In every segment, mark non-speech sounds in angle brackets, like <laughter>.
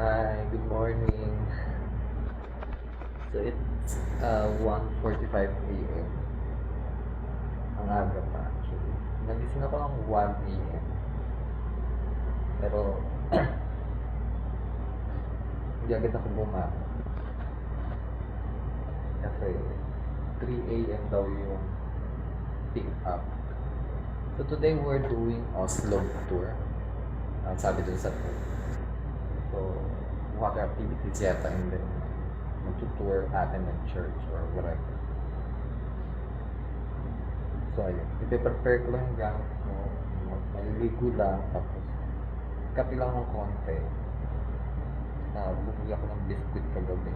Hi, good morning. So it's uh, 1.45 a.m. Ang aga pa actually. Nagising ako ng 1 a.m. Pero <clears throat> hindi agad ako bumangon. Kasi 3 a.m. daw yung pick up. So today we're doing Oslo tour. Ang sabi dun sa tour. Water activities yata and then magtutour atin ng church or whatever. So, ayun. Ipe-prepare ko lang yung gamit ko. Maliligo lang. Tapos, kape lang ng konti. Na bumili ako ng biscuit kagabi.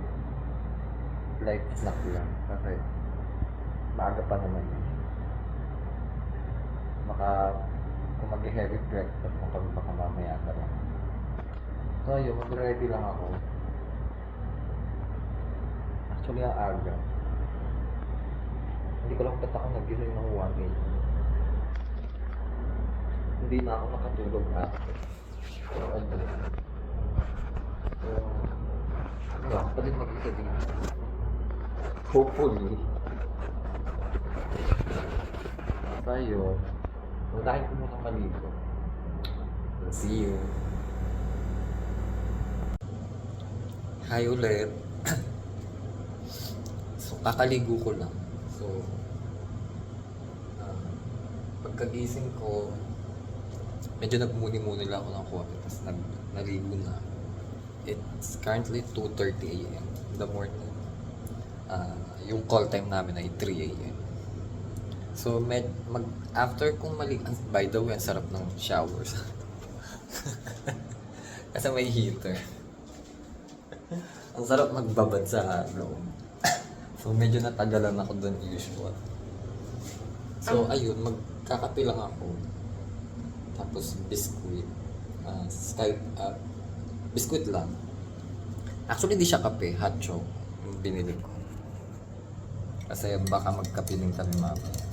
Light snack lang. Kasi, maaga pa naman yun. Baka, kung mag-heavy breakfast mo kami baka mamaya na lang. So, ayun, mag-ready lang ako. Actually, ang aga. Hindi ko lang ba't ako nagising ng 1 a.m. Hindi na ako nakatulog after. So, ano. So, ano, ako pa din mag-isa dito. Hopefully. Ayun. Unahin ko muna maligo. See you. Hi ulit. <clears throat> so, kakaligo ko lang. So, ah, pagkagising ko, medyo nagmuni-muni lang ako ng coffee, tapos nag, naligo na. It's currently 2.30 a.m. in the morning. Ah, yung call time namin ay 3 a.m. So, med, mag, after kong maligo, by the way, ang sarap ng showers. <laughs> Kasi may heater. <laughs> Ang sarap magbabad sa loob. <coughs> so, medyo natagalan ako doon usual. So, ayun, magkakape lang ako. Tapos, biskuit. Uh, sky, uh, biskuit lang. Actually, di siya kape. Hot. Yung binili ko. Kasi baka magkape din kami mamaya.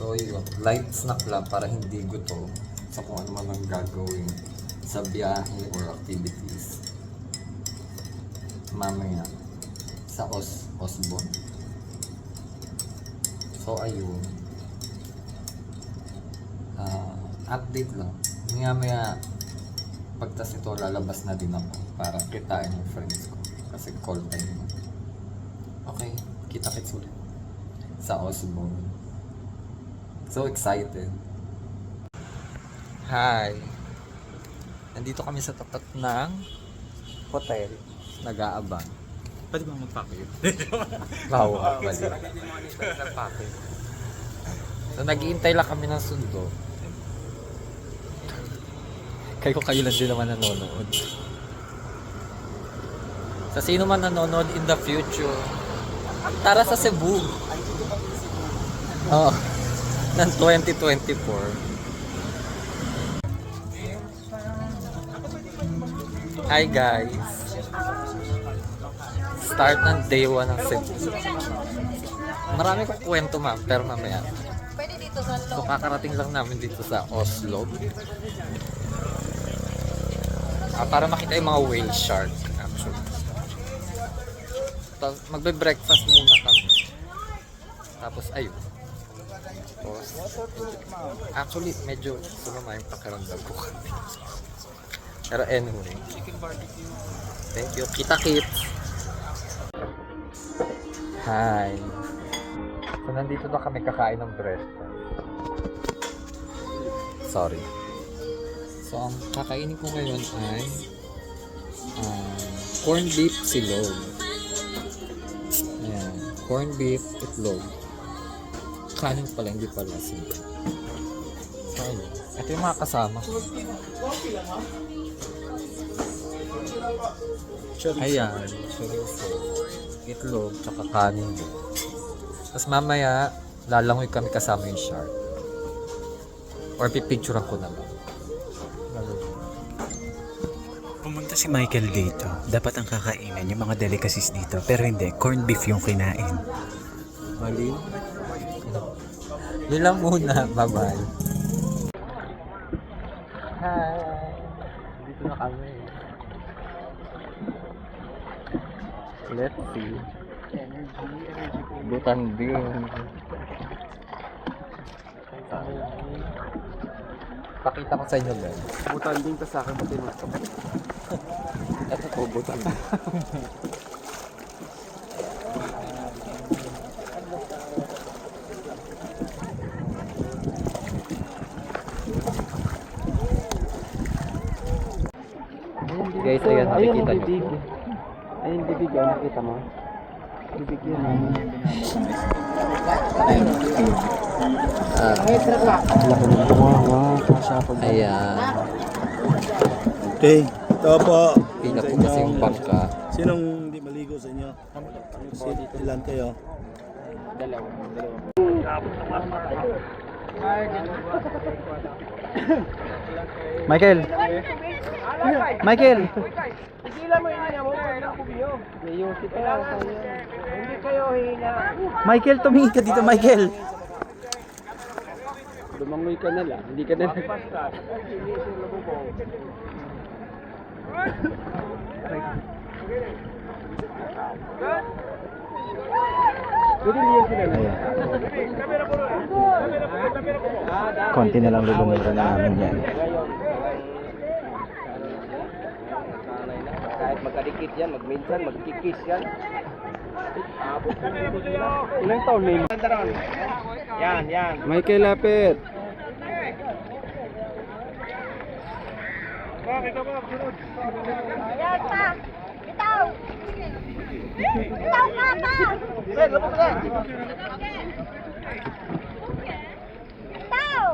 So, yun. Light snack lang para hindi gutom sa kung ano man ang gagawin sa biyahe or activities mamaya sa Os Osborne. So ayun. Ah, update lang. Maya maya pagtas ito lalabas na din ako para kitain yung friends ko. Kasi call time mo. Okay, kita kits ulit. Sa Osborne. So excited. Hi! Nandito kami sa tapat ng hotel. Nag-aabang. Pwede ba magpakit? <laughs> Wow, mali. So, nag-iintay lang kami ng sundo. Kayo kayo lang din naman nanonood. Sa sino man nanonood in the future, tara sa Cebu. Oo. ng 2024. Hi guys. Start ng day 1 ng Cebu. Marami kong kwento ma'am, pero mamaya. Pwede dito sa So kakarating lang namin dito sa Oslo. Ah, para makita yung mga whale shark actually. Tapos magbe-breakfast muna kami. Tapos ayun. Tapos, actually medyo sumama yung pakiramdam ko kami. <laughs> Pero anyway. Thank you. Kita kits. Hi. So nandito na kami kakain ng breakfast. Sorry. So ang kakainin ko ngayon ay um, corn beef silog. Ayan. Corn beef itlog. Kanin pala, hindi pala silog. So ayun. Ito yung mga kasama. Ayan. Chorizo. Itlog, tsaka kanin. Tapos mamaya, lalangoy kami kasama yung shark. Or pipicturean ko na lang. Pumunta si Michael dito. Dapat ang kakainin yung mga delicacies dito. Pero hindi, corned beef yung kinain. Mali. Yun lang muna. Bye-bye. Hi. Dito na kami. Let's see. Butan din. Pakita ko sa inyo guys. Butan din ta sa akin pati mo. <laughs> Ito po, butan din. Guys, ayan, nakikita niyo po. Ayun, bibig yun. Nakita mo? Bibig yun. Ah, Laki ng bunga. Wow, kasha ako. ayan. Okay, ito po. Pila po kasi yung bangka. Sinong hindi maligo sa inyo? Si, ilan kayo? Dalawa. Dalawa. Michael! Michael! Lang. Michael, tumingin ka dito, Michael! Lumangoy ka na lang. Hindi ka na Pwede <laughs> na. Konti na lang lulunuran na namin yan. Kahit magkadikit yan, magminsan, magkikis yan. Ilang taon na yun? Yan, yan. Michael Lapit. Ayan pa! Bitaw ka pa! Bitaw!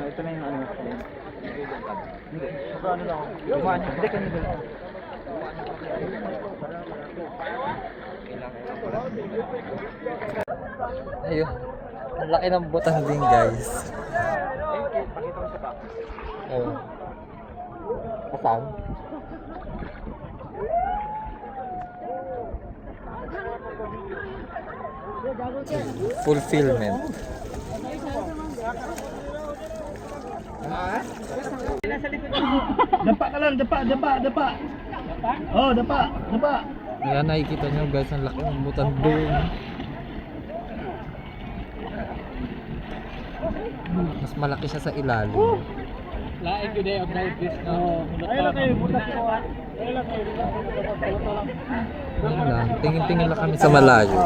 Ito na yung ano. Hindi. Ano lang. Dumaan. Hindi ka nila. Ayun. Ang laki ng butan din, guys. Oh. Asan? Fulfillment. Dapa ka lang, dapa, dapa, dapa. Oh, dapa, dapa. Ayan, nakikita nyo guys, ang laki ng butan doon. Mas malaki siya sa ilalim. Laing yun eh, ang this na. Ayun lang kayo, butas ko ha. Ayun lang, tingin-tingin lang kami sa malayo.